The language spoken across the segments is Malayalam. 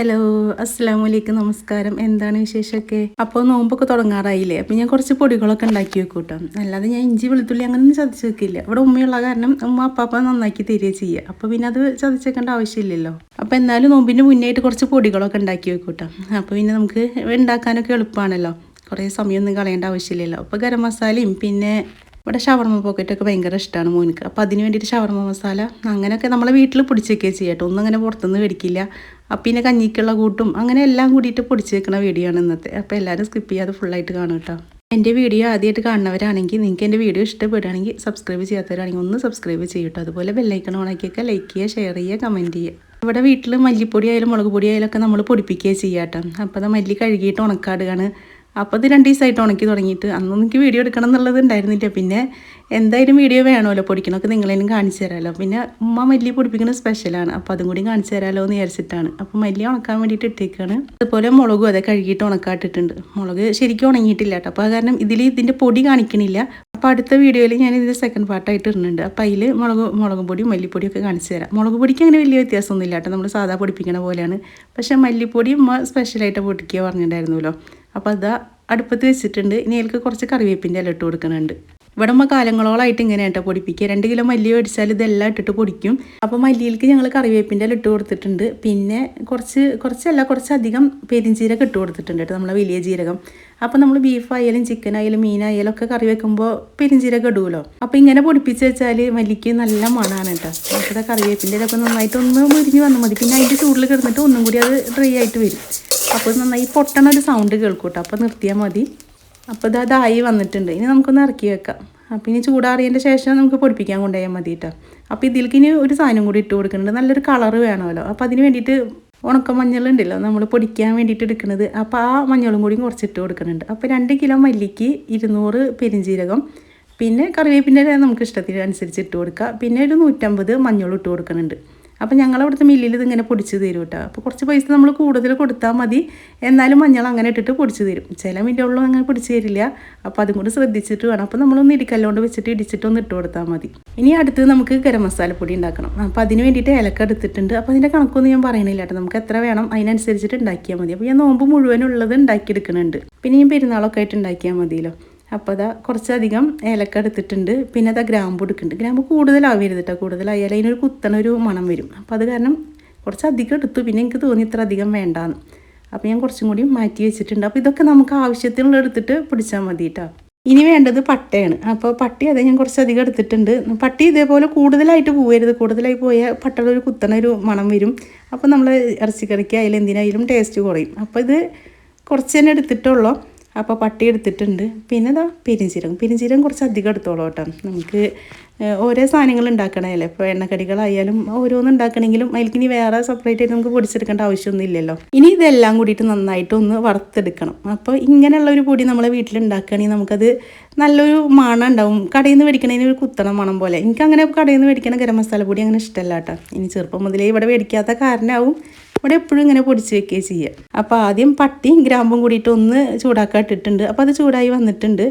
ഹലോ അസ്സാം വലൈക്കും നമസ്കാരം. എന്താണ് വിശേഷമൊക്കെ? അപ്പോൾ നോമ്പൊക്കെ തുടങ്ങാറായില്ലേ? അപ്പോൾ ഞാൻ കുറച്ച് പൊടികളൊക്കെ ഉണ്ടാക്കി വെക്കും കേട്ടോ അല്ലാതെ ഞാൻ ഇഞ്ചി വെളുത്തുള്ളി അങ്ങനെയൊന്നും ചതച്ച് വെക്കില്ല. ഇവിടെ ഉമ്മയുള്ള കാരണം ഉമ്മ അപ്പാപ്പ നന്നാക്കി തരിക ചെയ്യുക. അപ്പോൾ പിന്നെ അത് ചതച്ച് വെക്കേണ്ട ആവശ്യമില്ലല്ലോ. അപ്പോൾ എന്നാലും നോമ്പിന്റെ മുന്നേയായിട്ട് കുറച്ച് പൊടികളൊക്കെ ഉണ്ടാക്കി വെക്കും കേട്ടോ അപ്പോൾ പിന്നെ നമുക്ക് ഉണ്ടാക്കാനൊക്കെ എളുപ്പമാണല്ലോ. കുറേ സമയമൊന്നും കളയേണ്ട ആവശ്യമില്ലല്ലോ. അപ്പോൾ ഗരം മസാലയും പിന്നെ ഇവിടെ ഷവർമ പോക്കറ്റൊക്കെ ഭയങ്കര ഇഷ്ടമാണ് മോനിക്ക്. അപ്പോൾ അതിന് വേണ്ടിയിട്ട് ഷവർമ മസാല അങ്ങനെയൊക്കെ നമ്മളെ വീട്ടിൽ പൊടിച്ചേക്കേ ചെയ്യട്ടോ ഒന്നും അങ്ങനെ പുറത്തുനിന്ന് മേടിക്കില്ല. അപ്പം പിന്നെ കഞ്ഞിക്കുള്ള കൂട്ടും അങ്ങനെ എല്ലാം കൂടിയിട്ട് പൊടിച്ച് വെക്കുന്ന വീഡിയോ ആണ് ഇന്നത്തെ. അപ്പോൾ എല്ലാവരും സ്കിപ്പ് ചെയ്യാതെ ഫുള്ളായിട്ട് കാണും കേട്ടോ എന്റെ വീഡിയോ ആദ്യമായിട്ട് കാണുന്നവരാണെങ്കിൽ നിങ്ങൾക്ക് എന്റെ വീഡിയോ ഇഷ്ടപ്പെടുകയാണെങ്കിൽ സബ്സ്ക്രൈബ് ചെയ്യാത്തവരാണെങ്കിൽ ഒന്ന് സബ്സ്ക്രൈബ് ചെയ്യട്ടോ അതുപോലെ ബെല്ലൈക്കൺ ഓണാക്കിയൊക്കെ ലൈക്ക് ചെയ്യുക ഷെയർ ചെയ്യുക കമന്റ് ചെയ്യുക. ഇവിടെ വീട്ടിൽ മല്ലിപ്പൊടി ആയാലും മുളക് പൊടി ആയാലും ഒക്കെ നമ്മൾ പൊടിപ്പിക്കുകയും ചെയ്യാട്ടോ അപ്പോൾ അത് മല്ലി കഴുകിയിട്ട് ഉണക്കാടുകയാണ്. അപ്പോൾ ഇത് രണ്ട് ദിവസമായിട്ട് ഉണക്കി തുടങ്ങിയിട്ട് അന്നും എനിക്ക് വീഡിയോ എടുക്കണം എന്നുള്ളത് ഉണ്ടായിരുന്നില്ല. പിന്നെ എന്തായാലും വീഡിയോ വേണമല്ലോ പൊടിക്കണമൊക്കെ നിങ്ങളേനും കാണിച്ചു തരാമല്ലോ പിന്നെ ഉമ്മ മല്ലി പൊടിപ്പിക്കുന്നത് സ്പെഷ്യലാണ് അപ്പോൾ അതും കൂടി കാണിച്ചു തരാമല്ലോ എന്ന് വിചാരിച്ചിട്ടാണ്. അപ്പോൾ മല്ലി ഉണക്കാൻ വേണ്ടിയിട്ട് ഇട്ടേക്കാണ്. അതുപോലെ മുളകും അതെ കഴുകിയിട്ട് ഉണക്കാട്ടിട്ടുണ്ട്. മുളക് ശരിക്കും ഉണങ്ങിയിട്ടില്ല കേട്ടോ. അപ്പോൾ കാരണം ഇതിൽ ഇതിന്റെ പൊടി കാണിക്കണില്ല. അപ്പോൾ അടുത്ത വീഡിയോയിൽ ഞാൻ ഇതിന്റെ സെക്കൻഡ് പാർട്ടായിട്ട് ഇടുന്നുണ്ട്. അപ്പോൾ അതിൽ മുളക് മുളക് പൊടിയും മല്ലിപ്പൊടിയും ഒക്കെ കാണിച്ചു തരാം. മുളക് പൊടിക്ക് അങ്ങനെ വലിയ വ്യത്യാസമൊന്നുമില്ല കേട്ടോ. നമ്മൾ സാധാ പൊടിപ്പിക്കണ പോലെയാണ്. പക്ഷേ മല്ലിപ്പൊടി ഉമ്മ സ്പെഷ്യലായിട്ട് പൊടിക്കുക പറഞ്ഞിട്ടുണ്ടായിരുന്നല്ലോ. അപ്പോൾ അതാ അടുപ്പത്ത് വെച്ചിട്ടുണ്ട്. ഇനി അതിലേക്ക് കുറച്ച് കറിവേപ്പിന്റെ ഇല ഇട്ട് കൊടുക്കുന്നുണ്ട് ഇവിടെ നമ്മൾ കാലങ്ങളോളായിട്ട് ഇങ്ങനെ കേട്ടോ പൊടിപ്പിക്കുക. രണ്ട് കിലോ മല്ലി മേടിച്ചാൽ ഇതെല്ലാം ഇട്ടിട്ട് പൊടിക്കും. അപ്പോൾ മല്ലിയിലേക്ക് ഞങ്ങൾ കറിവേപ്പിന്റെ ഇട്ട് കൊടുത്തിട്ടുണ്ട്. പിന്നെ കുറച്ച് കുറച്ചല്ല കുറച്ചധികം പെരിഞ്ചീരകം ഇട്ട് കൊടുത്തിട്ടുണ്ട് കേട്ടോ നമ്മളെ വലിയ ജീരകം. അപ്പോൾ നമ്മൾ ബീഫ് ആയാലും ചിക്കൻ ആയാലും മീനായാലും ഒക്കെ കറി വെക്കുമ്പോൾ പെരിഞ്ചീരകം ഇടുമല്ലോ അപ്പോൾ ഇങ്ങനെ പൊടിപ്പിച്ച് വെച്ചാൽ മല്ലിക്ക് നല്ല മണമാണ് കേട്ടോ. അപ്പോൾ കറിവേപ്പിന്റെ ഇതൊക്കെ നന്നായിട്ട് ഒന്ന് മുരിഞ്ഞ് വന്നാൽ മതി. പിന്നെ അതിന്റെ ചൂടിൽ കിടന്നിട്ട് ഒന്നും കൂടി അത് ഡ്രൈ ആയിട്ട് വരും. അപ്പോൾ നന്നായി പൊട്ടണ ഒരു സൗണ്ട് കേൾക്കൂട്ടോ അപ്പോൾ നിർത്തിയാൽ മതി. അപ്പോൾ ഇത് അതായി വന്നിട്ടുണ്ട്. ഇനി നമുക്കൊന്ന് ഇറക്കി വെക്കാം. അപ്പോൾ ഇനി ചൂടാറിയതിന്റെ ശേഷം നമുക്ക് പൊടിപ്പിക്കാൻ കൊണ്ടുപോയാൽ മതി കേട്ടോ അപ്പോൾ ഇതിലേക്ക് ഇനി ഒരു സാധനം കൂടി ഇട്ട് കൊടുക്കുന്നുണ്ട്. നല്ലൊരു കളറ് വേണമല്ലോ. അപ്പോൾ അതിന് വേണ്ടിയിട്ട് ഉണക്ക മഞ്ഞളുണ്ടല്ലോ നമ്മൾ പൊടിക്കാൻ വേണ്ടിയിട്ട് എടുക്കുന്നത്. അപ്പോൾ ആ മഞ്ഞളും കൂടി കുറച്ച് ഇട്ട് കൊടുക്കുന്നുണ്ട്. അപ്പോൾ രണ്ട് കിലോ മല്ലിക്ക് ഇരുന്നൂറ് പെരിഞ്ചീരകം പിന്നെ കറിവേപ്പിന്റെ നമുക്ക് ഇഷ്ടത്തിന് അനുസരിച്ച് ഇട്ട് കൊടുക്കുക പിന്നെ ഒരു നൂറ്റമ്പത് മഞ്ഞളും ഇട്ട് കൊടുക്കുന്നുണ്ട്. അപ്പോൾ ഞങ്ങളവിടുത്തെ മില്ലിൽ ഇതിങ്ങനെ പൊടിച്ച് തരും കേട്ടോ അപ്പോൾ കുറച്ച് പൈസ നമ്മൾ കൂടുതൽ കൊടുത്താൽ മതി. എന്നാലും മഞ്ഞൾ അങ്ങനെ ഇട്ടിട്ട് പൊടിച്ച് തരും. ചില മില്ലുകളിലും അങ്ങനെ പൊടിച്ച് തരില്ല. അപ്പോൾ അതും കൂടി ശ്രദ്ധിച്ചിട്ട് വേണം. അപ്പോൾ നമ്മളൊന്ന് ഇടിക്കല്ലോണ്ട് വെച്ചിട്ട് ഇടിച്ചിട്ടൊന്ന് ഇട്ട് കൊടുത്താൽ മതി. ഇനി അടുത്ത് നമുക്ക് ഗരം മസാലപ്പൊടി ഉണ്ടാക്കണം. അപ്പോൾ അതിന് വേണ്ടിയിട്ട് ഏലക്ക എടുത്തിട്ടുണ്ട്. അപ്പോൾ അതിന്റെ കണക്കൊന്നും ഞാൻ പറയണില്ല കേട്ടോ നമുക്ക് എത്ര വേണം അതിനനുസരിച്ചിട്ട് ഉണ്ടാക്കിയാൽ മതി. അപ്പോൾ ഞാൻ നോമ്പ് മുഴുവനുള്ളത് ഉണ്ടാക്കിയെടുക്കുന്നുണ്ട് പിന്നെ ഞാൻ പെരുന്നാളൊക്കെ ആയിട്ട് ഉണ്ടാക്കിയാൽ മതിയല്ലോ. അപ്പോൾ അതാ കുറച്ചധികം ഏലക്ക എടുത്തിട്ടുണ്ട്. പിന്നെ അതാ ഗ്രാമ്പു എടുക്കുന്നുണ്ട്. ഗ്രാമ്പ് കൂടുതലാവരുത് കേട്ടോ കൂടുതലായാലും അതിനൊരു കുത്തണ ഒരു മണം വരും. അപ്പോൾ അത് കാരണം കുറച്ചധികം എടുത്തു. പിന്നെ എനിക്ക് തോന്നി ഇത്ര അധികം വേണ്ടാന്ന്. അപ്പോൾ ഞാൻ കുറച്ചും കൂടി മാറ്റി വെച്ചിട്ടുണ്ട്. അപ്പോൾ ഇതൊക്കെ നമുക്ക് ആവശ്യത്തിനുള്ള എടുത്തിട്ട് പിടിച്ചാൽ മതി കേട്ടോ ഇനി വേണ്ടത് പട്ടയാണ്. അപ്പോൾ പട്ടി അതെ ഞാൻ കുറച്ചധികം എടുത്തിട്ടുണ്ട്. പട്ടി ഇതേപോലെ കൂടുതലായിട്ട് പോകരുത് കൂടുതലായി പോയാൽ പട്ടയുടെ ഒരു കുത്തണ ഒരു മണം വരും. അപ്പോൾ നമ്മൾ ഇറച്ചിക്കറിക്ക് അതിൽ എന്തിനായാലും ടേസ്റ്റ് കുറയും. അപ്പോൾ ഇത് കുറച്ച് തന്നെ എടുത്തിട്ടുള്ളൂ അപ്പോൾ പട്ടി എടുത്തിട്ടുണ്ട്. പിന്നെ ഇതാ പെരിഞ്ചീരകം. പെരിഞ്ചീരകം കുറച്ച് അധികം എടുത്തോളൂ കേട്ടോ. നമുക്ക് ഓരോ സാധനങ്ങൾ ഉണ്ടാക്കണമല്ലേ ഇപ്പോൾ എണ്ണക്കടികളായാലും ഓരോന്ന് ഉണ്ടാക്കണമെങ്കിലും അതിലേക്ക് ഇനി വേറെ സെപ്പറേറ്റ് ആയിട്ട് നമുക്ക് പൊടിച്ചെടുക്കേണ്ട ആവശ്യമൊന്നും ഇല്ലല്ലോ. ഇനി ഇതെല്ലാം കൂടിയിട്ട് നന്നായിട്ട് ഒന്ന് വറുത്തെടുക്കണം. അപ്പോൾ ഇങ്ങനെയുള്ള ഒരു പൊടി നമ്മളെ വീട്ടിൽ ഉണ്ടാക്കുകയാണെങ്കിൽ നമുക്കത് നല്ലൊരു മണം ഉണ്ടാവും. കടയിൽ നിന്ന് മേടിക്കണതിന് ഒരു കുത്തണം മണം പോലെ. എനിക്ക് അങ്ങനെ കടയിൽ നിന്ന് മേടിക്കണ ഗരം മസാല പൊടി അങ്ങനെ ഇഷ്ടമല്ല കേട്ടോ. ഇനി ചെറുപ്പം മുതലേ ഇവിടെ മേടിക്കാത്ത കാരണമാവും ഇവിടെ എപ്പോഴും ഇങ്ങനെ പൊടിച്ച് വെക്കുകയും ചെയ്യുക. അപ്പോൾ ആദ്യം പട്ടിയും ഗ്രാമ്പും കൂടിയിട്ട് ഒന്ന് ചൂടാക്കാൻ ഇട്ടിട്ടുണ്ട്. അപ്പോൾ അത് ചൂടായി വന്നിട്ടുണ്ട്.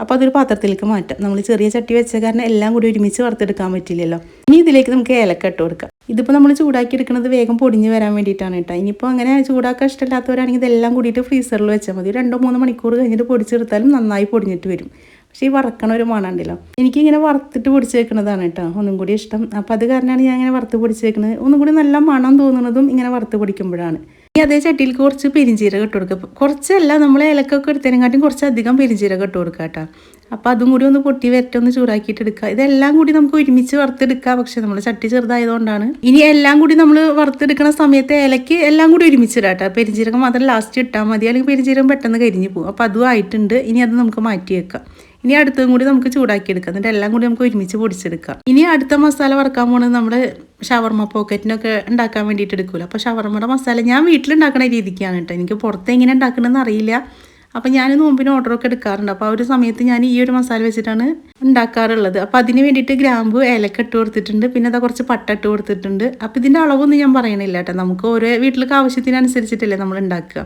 അപ്പോൾ അതൊരു പാത്രത്തിലേക്ക് മാറ്റാം. നമ്മൾ ചെറിയ ചട്ടി വെച്ച കാരണം എല്ലാം കൂടി ഒരുമിച്ച് വറുത്തെടുക്കാൻ പറ്റില്ലല്ലോ. ഇനി ഇതിലേക്ക് നമുക്ക് ഏലക്ക ഇട്ട് കൊടുക്കാം. ഇതിപ്പോൾ നമ്മൾ ചൂടാക്കി എടുക്കുന്നത് വേഗം പൊടിഞ്ഞ് വരാൻ വേണ്ടിയിട്ടാണ് കേട്ടോ. ഇനിയിപ്പോൾ അങ്ങനെ ചൂടാക്കാൻ ഇഷ്ടമില്ലാത്തവരാണെങ്കിൽ ഇതെല്ലാം കൂടിയിട്ട് ഫ്രീസറിൽ വെച്ചാൽ മതി. രണ്ടോ മൂന്നോ മണിക്കൂർ കഴിഞ്ഞിട്ട് പൊടിച്ചെടുത്താലും നന്നായി പൊടിഞ്ഞിട്ട് വരും. പക്ഷേ ഈ വറക്കണ ഒരു മണമുണ്ടല്ലോ എനിക്കിങ്ങനെ വറുത്തിട്ട് പൊടിച്ച് വെക്കുന്നതാണ് കേട്ടോ ഒന്നും കൂടി ഇഷ്ടം. അപ്പോൾ അത് കാരണമാണ് ഞാൻ ഇങ്ങനെ വറുത്ത് പൊടിച്ച് വെക്കുന്നത് ഒന്നും കൂടി നല്ല മണം തോന്നുന്നതും ഇങ്ങനെ വറുത്ത് പൊടിക്കുമ്പോഴാണ്. ഇനി അതേ ചട്ടിയിൽ കുറച്ച് പെരിഞ്ചീരകം ഇട്ട് കൊടുക്കുക. കുറച്ചല്ല നമ്മൾ ഇലക്കൊക്കെ എടുത്തതിനെക്കാട്ടും കുറച്ചധികം പെരിഞ്ചീരകം ഇട്ട് കൊടുക്കുക കേട്ടോ. അപ്പോൾ അതും കൂടി ഒന്ന് പൊട്ടി വരട്ടൊന്ന് ചൂടാക്കിയിട്ട് എടുക്കുക. ഇതെല്ലാം കൂടി നമുക്ക് ഒരുമിച്ച് വറുത്തെടുക്കാം. പക്ഷെ നമ്മൾ ചട്ടി ചെറുതായതുകൊണ്ടാണ്. ഇനി എല്ലാം കൂടി നമ്മൾ വറുത്തെടുക്കുന്ന സമയത്ത് ഇലയ്ക്ക് എല്ലാം കൂടി ഒരുമിച്ചിടാം കേട്ടോ. പെരിഞ്ചീരകം മാത്രം ലാസ്റ്റ് ഇട്ടാൽ മതി. അല്ലെങ്കിൽ പെരിഞ്ചീരകം പെട്ടെന്ന് കരിഞ്ഞു പോകും. അപ്പോൾ അതും ആയിട്ടുണ്ട്. ഇനി അത് നമുക്ക് മാറ്റി വെക്കാം ഇനി അടുത്തതും കൂടി നമുക്ക് ചൂടാക്കി എടുക്കാം എന്നിട്ട് എല്ലാം കൂടി നമുക്ക് ഒരുമിച്ച് പൊടിച്ചെടുക്കാം. ഇനി അടുത്ത മസാല വറക്കാൻ പോകുന്നത് നമ്മുടെ ഷവർമ പോക്കറ്റിനൊക്കെ ഉണ്ടാക്കാൻ വേണ്ടിയിട്ട് എടുക്കുമല്ലോ അപ്പോൾ ഷവർമയുടെ മസാല ഞാൻ വീട്ടിലുണ്ടാക്കുന്ന രീതിക്കാണ് കേട്ടോ. എനിക്ക് പുറത്ത് എങ്ങനെ ഉണ്ടാക്കണമെന്ന് അറിയില്ല. അപ്പോൾ ഞാൻ നോമ്പിന് ഓർഡറൊക്കെ എടുക്കാറുണ്ട്. അപ്പോൾ ആ ഒരു സമയത്ത് ഞാൻ ഈ ഒരു മസാല വെച്ചിട്ടാണ് ഉണ്ടാക്കാറുള്ളത്. അപ്പോൾ അതിന് വേണ്ടിയിട്ട് ഗ്രാമ്പു ഏലക്ക ഇട്ട് കൊടുത്തിട്ടുണ്ട്. പിന്നെ അതാ കുറച്ച് പട്ട ഇട്ട് കൊടുത്തിട്ടുണ്ട്. അപ്പോൾ ഇതിന്റെ അളവൊന്നും ഞാൻ പറയണില്ല കേട്ടോ. നമുക്ക് ഓരോ വീട്ടിലേക്ക് ആവശ്യത്തിനനുസരിച്ചിട്ടല്ലേ നമ്മൾ ഉണ്ടാക്കുക.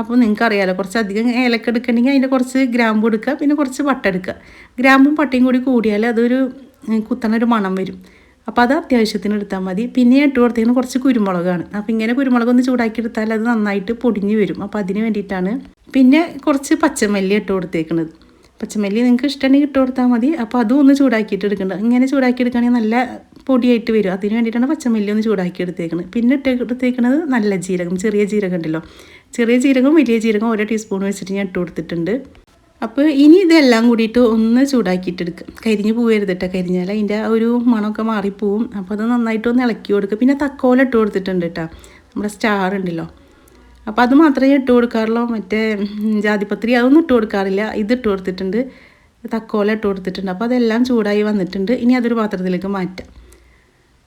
അപ്പോൾ നിങ്ങൾക്ക് അറിയാമല്ലോ കുറച്ച് അധികം ഏലക്ക എടുക്കണമെങ്കിൽ അതിന്റെ കുറച്ച് ഗ്രാമ്പ് എടുക്കുക പിന്നെ കുറച്ച് വട്ട എടുക്കുക. ഗ്രാമ്പും പട്ടയും കൂടി കൂടിയാൽ അതൊരു കുത്തണ ഒരു മണം വരും. അപ്പോൾ അത് അത്യാവശ്യത്തിന് എടുത്താൽ മതി. പിന്നെ ഇട്ട് കൊടുത്തേക്കുന്ന കുറച്ച് കുരുമുളകാണ്. അപ്പോൾ ഇങ്ങനെ കുരുമുളക് ഒന്ന് ചൂടാക്കി എടുത്താൽ അത് നന്നായിട്ട് പൊടിഞ്ഞ് വരും. അപ്പോൾ അതിന് വേണ്ടിയിട്ടാണ് പിന്നെ കുറച്ച് പച്ചമല്ലി ഇട്ട് കൊടുത്തേക്കുന്നത്. പച്ചമല്ലി നിങ്ങൾക്ക് ഇഷ്ടമുണ്ടെങ്കിൽ ഇട്ട് കൊടുത്താൽ മതി. അപ്പോൾ അതും ഒന്ന് ചൂടാക്കിയിട്ട് എടുക്കേണ്ടത് ഇങ്ങനെ ചൂടാക്കി എടുക്കുകയാണെങ്കിൽ നല്ല പൊടിയായിട്ട് വരും. അതിന് വേണ്ടിയിട്ടാണ് പച്ചമല്ലി ഒന്ന് ചൂടാക്കി എടുത്തേക്കുന്നത്. പിന്നെ ഇട്ട് എടുത്തേക്കുന്നത് നല്ല ജീരകം ചെറിയ ജീരകം ഉണ്ടല്ലോ. ചെറിയ ജീരകം വലിയ ജീരകം ഓരോ ടീസ്പൂൺ വെച്ചിട്ട് ഞാൻ ഇട്ട് കൊടുത്തിട്ടുണ്ട്. അപ്പോൾ ഇനി ഇതെല്ലാം കൂടിയിട്ട് ഒന്ന് ചൂടാക്കിയിട്ട് എടുക്കുക കരിഞ്ഞ് പോവരുത് കേട്ടോ കരിഞ്ഞാൽ അതിന്റെ ആ ഒരു മണമൊക്കെ മാറിപ്പോവും. അപ്പോൾ അത് നന്നായിട്ട് ഒന്ന് ഇളക്കി കൊടുക്കുക പിന്നെ തക്കോല ഇട്ട് കൊടുത്തിട്ടുണ്ട് കേട്ടോ നമ്മുടെ സ്റ്റാർ ഉണ്ടല്ലോ. അപ്പോൾ അത് മാത്രമേ ഇട്ട് കൊടുക്കാറുള്ളൂ. മറ്റേ ജാതിപത്രി അതൊന്നും ഇട്ട് കൊടുക്കാറില്ല. ഇത് ഇട്ട് കൊടുത്തിട്ടുണ്ട്. തക്കോല ഇട്ട് കൊടുത്തിട്ടുണ്ട്. അപ്പോൾ അതെല്ലാം ചൂടായി വന്നിട്ടുണ്ട്. ഇനി അതൊരു പാത്രത്തിലേക്ക് മാറ്റാം.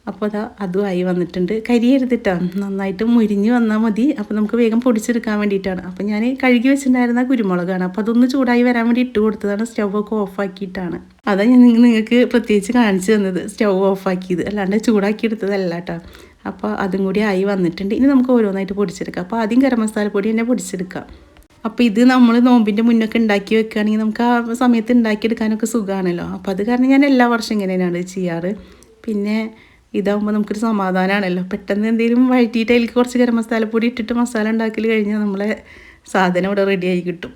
അപ്പോൾ അതാ ആയി വന്നിട്ടുണ്ട്. കരി എടുത്തിട്ടാണ് നന്നായിട്ട് മുരിഞ്ഞ് വന്നാൽ മതി. അപ്പോൾ നമുക്ക് വേഗം പൊടിച്ചെടുക്കാൻ വേണ്ടിയിട്ടാണ്. അപ്പോൾ ഞാൻ കഴുകി വെച്ചിട്ടുണ്ടായിരുന്ന കുരുമുളകാണ്. അപ്പോൾ അതൊന്ന് ചൂടായി വരാൻ വേണ്ടി ഇട്ട് കൊടുത്തതാണ് സ്റ്റവ് ഒക്കെ ഓഫാക്കിയിട്ടാണ് അതാ ഞാൻ നിങ്ങൾക്ക് പ്രത്യേകിച്ച് കാണിച്ചു തന്നത്. സ്റ്റൗ ഓഫാക്കിയത് അല്ലാണ്ട് ചൂടാക്കി എടുത്തതല്ല കേട്ടോ അപ്പോൾ അതും കൂടി ആയി വന്നിട്ടുണ്ട്. ഇനി നമുക്ക് ഓരോന്നായിട്ട് പൊടിച്ചെടുക്കാം. അപ്പോൾ ആദ്യം ഗരം മസാല പൊടി തന്നെ പൊടിച്ചെടുക്കാം. അപ്പോൾ ഇത് നമ്മൾ നോമ്പിന്റെ മുന്നൊക്കെ ഉണ്ടാക്കി വെക്കുകയാണെങ്കിൽ നമുക്ക് ആ സമയത്ത് ഉണ്ടാക്കിയെടുക്കാനൊക്കെ സുഖമാണല്ലോ അപ്പോൾ അത് കാരണം ഞാൻ എല്ലാ വർഷം ഇങ്ങനെയാണ് ചെയ്യാറ്. പിന്നെ ഇതാകുമ്പോൾ നമുക്കൊരു സമാധാനമാണല്ലോ പെട്ടെന്ന് എന്തെങ്കിലും വഴറ്റിയിട്ട് അതിലേക്ക് കുറച്ച് ഗരം മസാലപ്പൊടി ഇട്ടിട്ട് മസാല ഉണ്ടാക്കൽ കഴിഞ്ഞാൽ നമ്മളെ സാധനം ഇവിടെ റെഡിയായി കിട്ടും.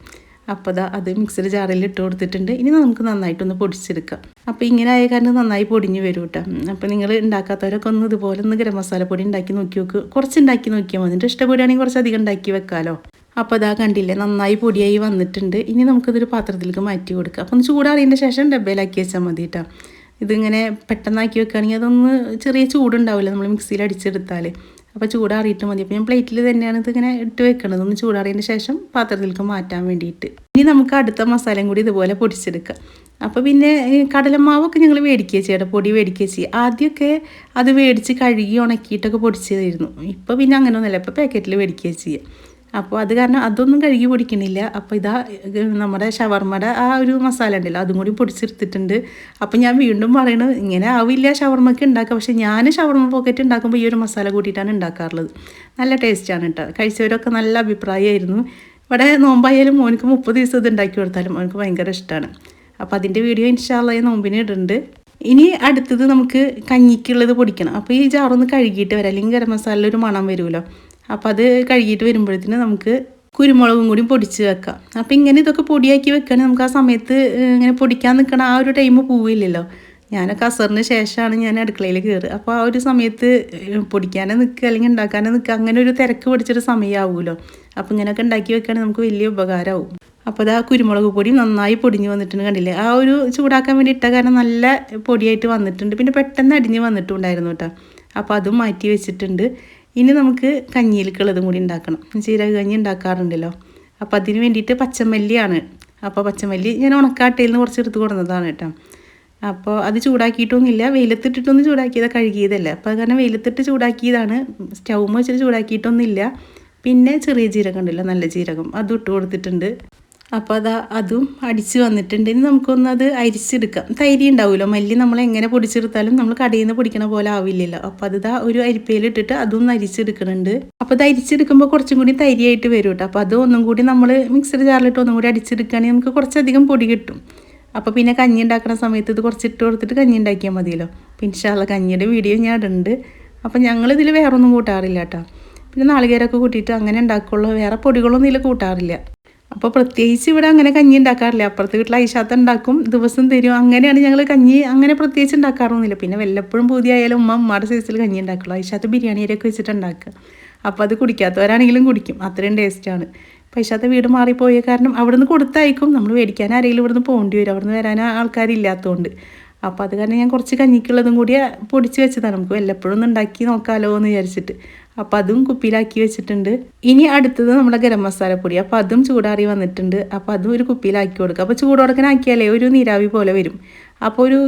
അപ്പോൾ ദാ അത് മിക്സിയുടെ ജാറിൽ ഇട്ട് കൊടുത്തിട്ടുണ്ട്. ഇനി നമുക്ക് നന്നായിട്ടൊന്ന് പൊടിച്ചെടുക്കാം. അപ്പോൾ ഇങ്ങനെ ആയ കാരണം നന്നായി പൊടിഞ്ഞ് വരും കേട്ടോ അപ്പോൾ നിങ്ങൾ ഉണ്ടാക്കാത്തവരൊക്കെ ഒന്ന് ഇതുപോലെ ഒന്ന് ഗരം മസാലപ്പൊടി ഉണ്ടാക്കി നോക്കി നോക്ക്. കുറച്ച് ഉണ്ടാക്കി നോക്കിയാൽ മതി. എന്നിട്ട് ഇഷ്ടപ്പെടുകയാണെങ്കിൽ കുറച്ച് അധികം ഉണ്ടാക്കി വെക്കാമല്ലോ അപ്പോൾ അതാ കണ്ടില്ലേ നന്നായി പൊടിയായി വന്നിട്ടുണ്ട്. ഇനി നമുക്കിതൊരു പാത്രത്തിലേക്ക് മാറ്റി കൊടുക്കാം. അപ്പോൾ ഒന്ന് ചൂടാറിയതിന്റെ ശേഷം ഡബ്ബയിലാക്കി വെച്ചാൽ മതി കേട്ടോ ഇതിങ്ങനെ പെട്ടെന്നാക്കി വെക്കുകയാണെങ്കിൽ അതൊന്ന് ചെറിയ ചൂടുണ്ടാവില്ല നമ്മൾ മിക്സിയിൽ അടിച്ചെടുത്താൽ. അപ്പോൾ ചൂടാറിയിട്ട് മതി. അപ്പോൾ ഞാൻ പ്ലേറ്റിൽ തന്നെയാണ് ഇതിങ്ങനെ ഇട്ട് വെക്കുന്നത് ഒന്ന് ചൂടാറിയതിന് ശേഷം പാത്രത്തിലേക്ക് മാറ്റാൻ വേണ്ടിയിട്ട്. ഇനി നമുക്ക് അടുത്ത മസാലയും കൂടി ഇതുപോലെ പൊടിച്ചെടുക്കാം. അപ്പോൾ പിന്നെ കടലമാവൊക്കെ ഞങ്ങൾ മേടിക്കുക ചെയ്യട്ടെ പൊടി മേടിക്കുക ചെയ്യുക. ആദ്യമൊക്കെ അത് മേടിച്ച് കഴുകി ഉണക്കിയിട്ടൊക്കെ പൊടിച്ചതായിരുന്നു. ഇപ്പോൾ പിന്നെ അങ്ങനെ അങ്ങനെയൊന്നുമില്ല ഇപ്പോൾ പാക്കറ്റിൽ മേടിക്കുക ചെയ്യുക. അപ്പോൾ അത് കാരണം അതൊന്നും കഴുകി പൊടിക്കണില്ല. അപ്പോൾ ഇതാ നമ്മുടെ ഷവർമ്മയുടെ ആ ഒരു മസാല ഉണ്ടല്ലോ അതും കൂടി പൊടിച്ചെടുത്തിട്ടുണ്ട്. അപ്പോൾ ഞാൻ വീണ്ടും പറയണത് ഇങ്ങനെ ആവില്ല ഷവർമ്മക്ക് ഉണ്ടാക്കുക പക്ഷേ ഞാൻ ഷവർമ്മ പോക്കറ്റ് ഉണ്ടാക്കുമ്പോൾ ഈ ഒരു മസാല കൂട്ടിയിട്ടാണ് ഉണ്ടാക്കാറുള്ളത്. നല്ല ടേസ്റ്റാണ് കേട്ടോ കഴിച്ചവരൊക്കെ നല്ല അഭിപ്രായമായിരുന്നു ഇവിടെ നോമ്പായാലും മോനിക്ക് മുപ്പത് ദിവസം ഇത് ഉണ്ടാക്കി കൊടുത്താലും മോനിക്ക് ഭയങ്കര ഇഷ്ടമാണ് അപ്പോൾ അതിന്റെ വീഡിയോ ഇൻഷാല്ല നോമ്പിന് ഇടുന്നുണ്ട്. ഇനി അടുത്തത് നമുക്ക് കഞ്ഞിക്കുള്ളത് പൊടിക്കണം. അപ്പോൾ ഈ ജാറൊന്ന് കഴുകിയിട്ട് വരാം. അല്ലെങ്കിൽ ഗരം മസാലയിൽ ഒരു മണം വരുമല്ലോ. അപ്പോൾ അത് കഴുകിയിട്ട് വരുമ്പോഴത്തേന് നമുക്ക് കുരുമുളകും കൂടി പൊടിച്ച് വെക്കാം. അപ്പോൾ ഇങ്ങനെ ഇതൊക്കെ പൊടിയാക്കി വെക്കുകയാണെങ്കിൽ നമുക്ക് ആ സമയത്ത് ഇങ്ങനെ പൊടിക്കാൻ നിൽക്കണ ആ ഒരു ടൈം പോവില്ലല്ലോ. ഞാനൊക്കെ അസറിന് ശേഷമാണ് ഞാൻ അടുക്കളയിൽ കയറുക അപ്പോൾ ആ ഒരു സമയത്ത് പൊടിക്കാനേ നിൽക്കുക അല്ലെങ്കിൽ ഉണ്ടാക്കാനേ നിൽക്കുക അങ്ങനെ ഒരു തിരക്ക് പിടിച്ചൊരു സമയമാവുമല്ലോ അപ്പോൾ ഇങ്ങനെയൊക്കെ ഉണ്ടാക്കി വെക്കുകയാണെങ്കിൽ നമുക്ക് വലിയ ഉപകാരമാവും അപ്പോൾ അത് ആ കുരുമുളക് പൊടി നന്നായി പൊടിഞ്ഞ് വന്നിട്ടുണ്ട് കണ്ടില്ലേ? ആ ഒരു ചൂടാക്കാൻ വേണ്ടി ഇട്ട കാരണം നല്ല പൊടിയായിട്ട് വന്നിട്ടുണ്ട്. പിന്നെ പെട്ടെന്ന് അടിഞ്ഞ് വന്നിട്ടുണ്ടായിരുന്നു കേട്ടോ. അപ്പോൾ അതും മാറ്റി വെച്ചിട്ടുണ്ട്. ഇനി നമുക്ക് കഞ്ഞിയിലേക്കുള്ളതും കൂടി ഉണ്ടാക്കണം. ജീരക കഞ്ഞി ഉണ്ടാക്കാറുണ്ടല്ലോ. അപ്പോൾ അതിന് വേണ്ടിയിട്ട് പച്ചമല്ലിയാണ്. അപ്പോൾ പച്ചമല്ലി ഞാൻ ഉണക്കാട്ടയിൽ നിന്ന് കുറച്ച് എടുത്ത് കൊടുന്നതാണ് കേട്ടോ. അപ്പോൾ അത് ചൂടാക്കിയിട്ടൊന്നുമില്ല. വെയിലത്തിട്ടിട്ടൊന്നും ചൂടാക്കിയതാണ് കഴുകിയതല്ല. അപ്പോൾ കാരണം വെയിലത്തിട്ട് ചൂടാക്കിയതാണ്. സ്റ്റൗമ് വെച്ചിട്ട് ചൂടാക്കിയിട്ടൊന്നുമില്ല. പിന്നെ ചെറിയ ജീരകം ഉണ്ടല്ലോ നല്ല ജീരകം. അതും ഇട്ട് കൊടുത്തിട്ടുണ്ട്. അപ്പോൾ അതാ അതും അടിച്ച് വന്നിട്ടുണ്ട്. ഇനി നമുക്കൊന്ന് അത് അരിച്ചെടുക്കാം. തൈരി ഉണ്ടാവുമല്ലോ മല്ലി നമ്മൾ എങ്ങനെ പൊടിച്ചെടുത്താലും നമ്മൾ കടയിൽ നിന്ന് പൊടിക്കണ പോലെ ആവില്ലല്ലോ. അപ്പോൾ അത് ഒരു അരിപ്പയിലിട്ടിട്ട് അതും അരിച്ചെടുക്കുന്നുണ്ട് അപ്പോൾ അത് അരിച്ചെടുക്കുമ്പോൾ കുറച്ചും കൂടി തൈരിയായിട്ട് വരും കേട്ടോ. അപ്പോൾ അത് ഒന്നും കൂടി നമ്മൾ മിക്സർ ജാറിലിട്ട് ഒന്നും കൂടി അടിച്ചെടുക്കുകയാണെങ്കിൽ നമുക്ക് കുറച്ചധികം പൊടി കിട്ടും. അപ്പോൾ പിന്നെ കഞ്ഞി ഉണ്ടാക്കുന്ന സമയത്ത് ഇത് കുറച്ചിട്ട് കൊടുത്തിട്ട് കഞ്ഞി ഉണ്ടാക്കിയാൽ മതിയല്ലോ. പിന്നെ ഇൻഷാല്ല കഞ്ഞിയുടെ വീഡിയോ ഞാൻ ഇടുന്നുണ്ട്. അപ്പോൾ ഞങ്ങളിതിൽ വേറൊന്നും കൂട്ടാറില്ല കേട്ടോ. പിന്നെ നാളികേരമൊക്കെ കൂട്ടിയിട്ട് അങ്ങനെ ഉണ്ടാക്കുള്ളൂ. വേറെ പൊടികളൊന്നും ഇതിൽ കൂട്ടാറില്ല. അപ്പോൾ പ്രത്യേകിച്ച് ഇവിടെ അങ്ങനെ കഞ്ഞി ഉണ്ടാക്കാറില്ല. അപ്പുറത്ത് വീട്ടിൽ ഐശാത്ത ഉണ്ടാക്കും ദിവസം തരും. അങ്ങനെയാണ് ഞങ്ങൾ കഞ്ഞി അങ്ങനെ പ്രത്യേകിച്ച് ഉണ്ടാക്കാറൊന്നുമില്ല. പിന്നെ വല്ലപ്പോഴും പൂതിയായാലും ഉമ്മ ഉമ്മയുടെ സൈസിൽ കഞ്ഞി ഉണ്ടാക്കുള്ളൂ. ഐശാത്ത ബിരിയാണിയിലൊക്കെ വെച്ചിട്ട് ഉണ്ടാക്കുക. അപ്പോൾ അത് കുടിക്കാത്തവരാണെങ്കിലും കുടിക്കും. അത്രയും ടേസ്റ്റാണ് പൈസാത്ത വീട് മാറിപ്പോയ കാരണം അവിടുന്ന് കൊടുത്തയക്കും. നമ്മൾ മേടിക്കാൻ ആരെങ്കിലും ഇവിടുന്ന് പോകേണ്ടി വരും. അവിടുന്ന് വരാൻ ആൾക്കാരില്ലാത്തതുകൊണ്ട് അപ്പോൾ അത് കാരണം ഞാൻ കുറച്ച് കഞ്ഞിക്കുള്ളതും കൂടി പൊടിച്ച് വെച്ചതാണ്. നമുക്ക് വല്ലപ്പോഴും ഒന്ന് ഉണ്ടാക്കി നോക്കാമല്ലോ എന്ന് വിചാരിച്ചിട്ട്. അപ്പോൾ അതും കുപ്പിയിലാക്കി വെച്ചിട്ടുണ്ട്. ഇനി അടുത്തത് നമ്മുടെ ഗരം മസാലപ്പൊടി അപ്പോൾ അതും ചൂടാറി വന്നിട്ടുണ്ട്. അപ്പോൾ അതും ഒരു കുപ്പിയിലാക്കി കൊടുക്കുക. അപ്പോൾ ചൂടോടക്കനാക്കിയാലേ ഒരു നീരാവി പോലെ വരും. അപ്പോൾ ഒരു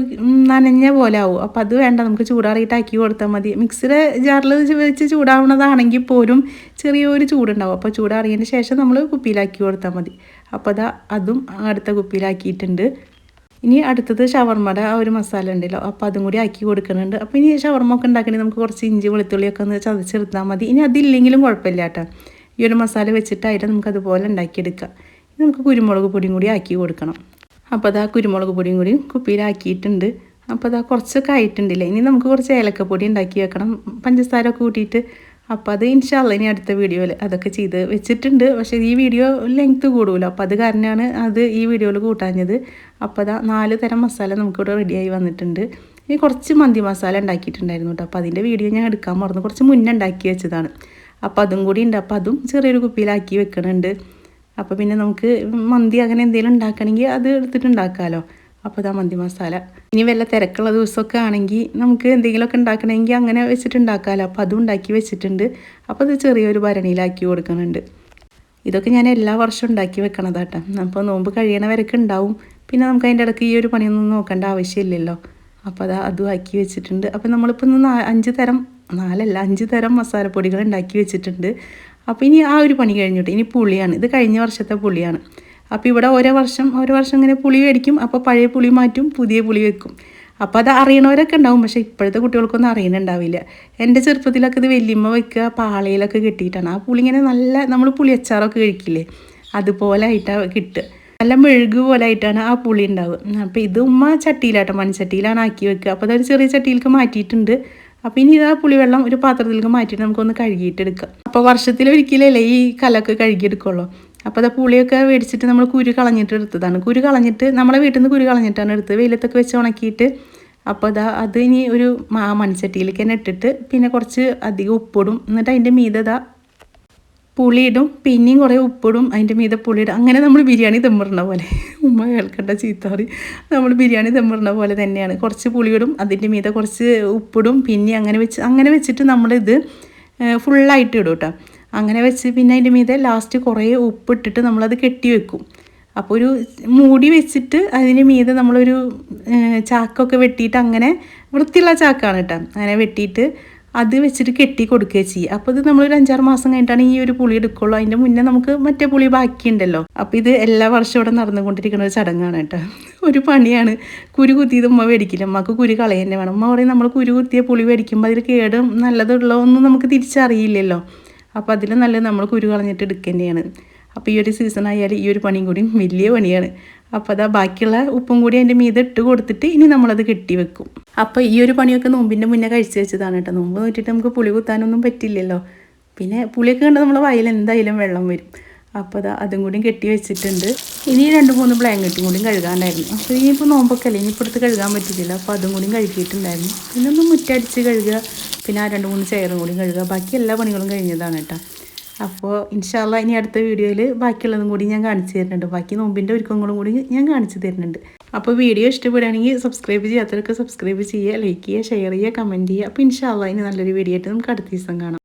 നനഞ്ഞ പോലെ ആവും. അപ്പോൾ അത് വേണ്ട. നമുക്ക് ചൂടാറിയിട്ട് ആക്കി കൊടുത്താൽ മതി. മിക്സിയുടെ ജാറിൽ വെച്ച് ചൂടാവുന്നതാണെങ്കിൽ പോലും ചെറിയൊരു ചൂടുണ്ടാവും. അപ്പോൾ ചൂടാറിയതിന് ശേഷം നമ്മൾ കുപ്പിയിലാക്കി കൊടുത്താൽ മതി. അപ്പോൾ അതാ അതും അടുത്ത കുപ്പിയിലാക്കിയിട്ടുണ്ട്. ഇനി അടുത്തത് ഷവർമ്മയുടെ ആ ഒരു മസാല ഉണ്ടല്ലോ. അപ്പോൾ അതും കൂടി ആക്കി കൊടുക്കുന്നുണ്ട്. അപ്പോൾ ഇനി ഷവർമ്മ ഒക്കെ ഉണ്ടാക്കണമെങ്കിൽ നമുക്ക് കുറച്ച് ഇഞ്ചി വെളുത്തുള്ളിയൊക്കെ ഒന്ന് ചതച്ചെടുത്താൽ മതി. ഇനി അതില്ലെങ്കിലും കുഴപ്പമില്ല കേട്ടോ. ഈ ഒരു മസാല വെച്ചിട്ടായിട്ട് നമുക്ക് അതുപോലെ ഉണ്ടാക്കിയെടുക്കാം. ഇനി നമുക്ക് കുരുമുളക് പൊടിയും കൂടി ആക്കി കൊടുക്കണം. അപ്പോൾ അതാ കുരുമുളക് പൊടിയും കൂടി കുപ്പിയിലാക്കിയിട്ടുണ്ട്. അപ്പോൾ അതാ കുറച്ചൊക്കെ ആയിട്ടുണ്ടല്ലേ? ഇനി നമുക്ക് കുറച്ച് ഏലക്കപ്പൊടി ഉണ്ടാക്കി വെക്കണം. പഞ്ചസാര കൂട്ടിയിട്ട് അപ്പോൾ അത് ഇൻഷാല്ല ഇനി അടുത്ത വീഡിയോയിൽ അതൊക്കെ ചെയ്ത് വെച്ചിട്ടുണ്ട്. പക്ഷേ ഈ വീഡിയോ ലെങ്ത്ത് കൂടുമല്ലോ അപ്പോൾ അത് കാരണമാണ് അത് ഈ വീഡിയോയിൽ കൂട്ടാഞ്ഞത്. അപ്പോൾ അതാ നാല് തരം മസാല നമുക്കിവിടെ റെഡിയായി വന്നിട്ടുണ്ട്. ഇനി കുറച്ച് മന്തി മസാല ഉണ്ടാക്കിയിട്ടുണ്ടായിരുന്നു കേട്ടോ അപ്പോൾ അതിന്റെ വീഡിയോ ഞാൻ എടുക്കാൻ മറന്നു. കുറച്ച് മുന്നേ ഉണ്ടാക്കി വെച്ചതാണ്. അപ്പോൾ അതും കൂടി ഉണ്ട്. അപ്പോൾ അതും ചെറിയൊരു കുപ്പിയിലാക്കി വെക്കണുണ്ട്. അപ്പോൾ പിന്നെ നമുക്ക് മന്തി അങ്ങനെ എന്തെങ്കിലും ഉണ്ടാക്കണമെങ്കിൽ അത് എടുത്തിട്ട് ഉണ്ടാക്കാമല്ലോ അപ്പോൾ ഇതാ മന്തി മസാല ഇനി വല്ല തിരക്കുള്ള ദിവസമൊക്കെ ആണെങ്കിൽ നമുക്ക് എന്തെങ്കിലുമൊക്കെ ഉണ്ടാക്കണമെങ്കിൽ അങ്ങനെ വെച്ചിട്ട് ഉണ്ടാക്കാമല്ലോ അപ്പോൾ അതും ഉണ്ടാക്കി വെച്ചിട്ടുണ്ട്. അപ്പോൾ അത് ചെറിയൊരു ഭരണിയിലാക്കി കൊടുക്കുന്നുണ്ട്. ഇതൊക്കെ ഞാൻ എല്ലാ വർഷവും ഉണ്ടാക്കി വെക്കണതാട്ടോ അപ്പോൾ നോമ്പ് കഴിയണ വരെയൊക്കെ ഉണ്ടാവും. പിന്നെ നമുക്ക് അതിന്റെ ഇടയ്ക്ക് ഈ ഒരു പണിയൊന്നും നോക്കേണ്ട ആവശ്യമില്ലല്ലോ. അപ്പോൾ അത് അതും ആക്കി വെച്ചിട്ടുണ്ട്. അപ്പോൾ നമ്മളിപ്പോൾ ഇന്ന് അഞ്ച് തരം നാലല്ല അഞ്ച് തരം മസാലപ്പൊടികൾ ഉണ്ടാക്കി വെച്ചിട്ടുണ്ട്. അപ്പോൾ ഇനി ആ ഒരു പണി കഴിഞ്ഞിട്ട്. ഇനി പുളിയാണ്. ഇത് കഴിഞ്ഞ വർഷത്തെ പുളിയാണ്. അപ്പോൾ ഇവിടെ ഓരോ വർഷം ഓരോ വർഷം ഇങ്ങനെ പുളി മേടിക്കും. അപ്പോൾ പഴയ പുളി മാറ്റും പുതിയ പുളി വെക്കും. അപ്പോൾ അത് അറിയണവരൊക്കെ ഉണ്ടാവും പക്ഷേ ഇപ്പോഴത്തെ കുട്ടികൾക്കൊന്നും അറിയണുണ്ടാവില്ല എന്റെ ചെറുപ്പത്തിലൊക്കെ ഇത് വലിയമ്മ വെക്കുക പാളയിലൊക്കെ കിട്ടിയിട്ടാണ്. ആ പുളി ഇങ്ങനെ നല്ല നമ്മൾ പുളി അച്ചാറൊക്കെ കഴിക്കില്ലേ? അതുപോലെ ആയിട്ടാണ് കിട്ടുക. നല്ല മെഴുക് പോലെ ആയിട്ടാണ് ആ പുളി ഉണ്ടാവുക. അപ്പോൾ ഇത് ഉമ്മ ചട്ടിയിലാട്ടോ മൺചട്ടിയിലാണ് ആക്കി വെക്കുക. അപ്പോൾ അതൊരു ചെറിയ ചട്ടിയിലേക്ക് മാറ്റിയിട്ടുണ്ട്. അപ്പോൾ ഇനി ഇതാ പുളിവെള്ളം ഒരു പാത്രത്തിലേക്ക് മാറ്റിയിട്ട് നമുക്കൊന്ന് കഴുകിയിട്ടെടുക്കാം അപ്പോൾ വർഷത്തിലൊരിക്കലല്ലേ ഈ കലൊക്കെ കഴുകിയെടുക്കുള്ളൂ. അപ്പോൾ അത് പുളിയൊക്കെ മേടിച്ചിട്ട് നമ്മൾ കുരു കളഞ്ഞിട്ട് എടുത്തതാണ്. കുരു കളഞ്ഞിട്ട് നമ്മളെ വീട്ടിൽ നിന്ന് കുരു കളഞ്ഞിട്ടാണ് എടുത്തത്. വെയിലത്തൊക്കെ വെച്ച് ഉണക്കിയിട്ട് അപ്പോൾ അതാ അത് ഇനി ഒരു മാ മൺചട്ടിയിലേക്ക് തന്നെ ഇട്ടിട്ട് പിന്നെ കുറച്ച് അധികം ഉപ്പിടും. എന്നിട്ട് അതിന്റെ മീതതാ പുളിയിടും. പിന്നെയും കുറേ ഉപ്പിടും. അതിന്റെ മീതെ പുളിയിടും. അങ്ങനെ നമ്മൾ ബിരിയാണി തെമ്മിടണ പോലെ. ഉമ്മ കേൾക്കേണ്ട ചീത്താറി നമ്മൾ ബിരിയാണി തെമ്മിടണ പോലെ തന്നെയാണ്. കുറച്ച് പുളിയിടും അതിന്റെ മീതെ കുറച്ച് ഉപ്പിടും. പിന്നെ അങ്ങനെ വെച്ച് അങ്ങനെ വെച്ചിട്ട് നമ്മളിത് ഫുള്ളായിട്ട് ഇടും കേട്ടോ. അങ്ങനെ വെച്ച് പിന്നെ അതിന്റെ മീതെ ലാസ്റ്റ് കുറേ ഉപ്പിട്ടിട്ട് നമ്മളത് കെട്ടി വെക്കും. അപ്പോൾ ഒരു മൂടി വെച്ചിട്ട് അതിന് മീതെ നമ്മളൊരു ചാക്കൊക്കെ വെട്ടിയിട്ട് അങ്ങനെ വൃത്തിയുള്ള ചാക്കാണ് കേട്ടോ അങ്ങനെ വെട്ടിയിട്ട് അത് വെച്ചിട്ട് കെട്ടി കൊടുക്കുകയും ചെയ്യുക അപ്പോൾ ഇത് നമ്മളൊരു അഞ്ചാറ് മാസം കഴിഞ്ഞിട്ടാണ് ഈ ഒരു പുളി എടുക്കുള്ളൂ. അതിന്റെ മുന്നേ നമുക്ക് മറ്റേ പുളി ബാക്കിയുണ്ടല്ലോ. അപ്പോൾ ഇത് എല്ലാ വർഷവും ഇവിടെ നടന്നുകൊണ്ടിരിക്കുന്ന ഒരു ചടങ്ങാണ് കേട്ടോ ഒരു പണിയാണ്. കുരു കുത്തിയത് ഉമ്മ മേടിക്കില്ല. ഉമ്മക്ക് കുരു കളയന്നെ വേണം. ഉമ്മ പറയും നമ്മൾ കുരു കുത്തിയ പുളി മേടിക്കുമ്പോൾ അതിൽ കേടും നല്ലതുള്ളതൊന്നും നമുക്ക് തിരിച്ചറിയില്ലല്ലോ. അപ്പോൾ അതിൽ നല്ല നമ്മൾ കുരു കളഞ്ഞിട്ട് എടുക്കേണ്ടതാണ്. അപ്പോൾ ഈ ഒരു സീസൺ ആയാൽ ഈ ഒരു പണിയും കൂടി വലിയ പണിയാണ്. അപ്പോൾ അതാ ബാക്കിയുള്ള ഉപ്പും കൂടി അതിന്റെ മീതെ ഇട്ട് കൊടുത്തിട്ട് ഇനി നമ്മളത് കെട്ടി വെക്കും. അപ്പോൾ ഈ ഒരു പണിയൊക്കെ നോമ്പിന്റെ മുന്നേ കഴിച്ച് വെച്ചതാണ് കേട്ടോ. നോമ്പ് നോറ്റിട്ട് നമുക്ക് പുളി കുത്താനൊന്നും പറ്റില്ലല്ലോ. പിന്നെ പുളിയൊക്കെ കണ്ട് നമ്മൾ വയൽ എന്തായാലും വെള്ളം വരും. അപ്പോൾ അതാ അതും കൂടി കെട്ടി വെച്ചിട്ടുണ്ട്. ഇനി രണ്ട് മൂന്ന് ബ്ലാങ്കറ്റും കൂടി കഴുകാണ്ടായിരുന്നു അപ്പോൾ ഇനിയിപ്പോൾ നോമ്പൊക്കെ അല്ലേ? ഇനിയിപ്പോൾ കഴുകാൻ പറ്റില്ല അപ്പോൾ അതും കൂടി കഴുകിയിട്ടുണ്ടായിരുന്നു. പിന്നെ ഒന്ന് മുറ്റടിച്ച് കഴുകുക. പിന്നെ ആ രണ്ട് മൂന്ന് ചെയറും കൂടി കഴുകുക ബാക്കി എല്ലാ പണികളും കഴിഞ്ഞതാണ് കേട്ടോ. അപ്പോൾ ഇൻഷാല്ല ഇനി അടുത്ത വീഡിയോയിൽ ബാക്കിയുള്ളതും കൂടി ഞാൻ കാണിച്ചു തരുന്നുണ്ട്. ബാക്കി നോമ്പിന്റെ ഒരുക്കങ്ങളും കൂടി ഞാൻ കാണിച്ചു തരുന്നുണ്ട്. അപ്പോൾ വീഡിയോ ഇഷ്ടപ്പെടുകയാണെങ്കിൽ സബ്സ്ക്രൈബ് ചെയ്യാത്തവർക്ക് സബ്സ്ക്രൈബ് ചെയ്യുക ലൈക്ക് ചെയ്യുക ഷെയർ ചെയ്യുക കമന്റ് ചെയ്യുക. അപ്പോൾ ഇൻഷാല്ല ഇനി നല്ലൊരു വീഡിയോ ആയിട്ട് നമുക്ക് അടുത്ത ദിവസം കാണാം.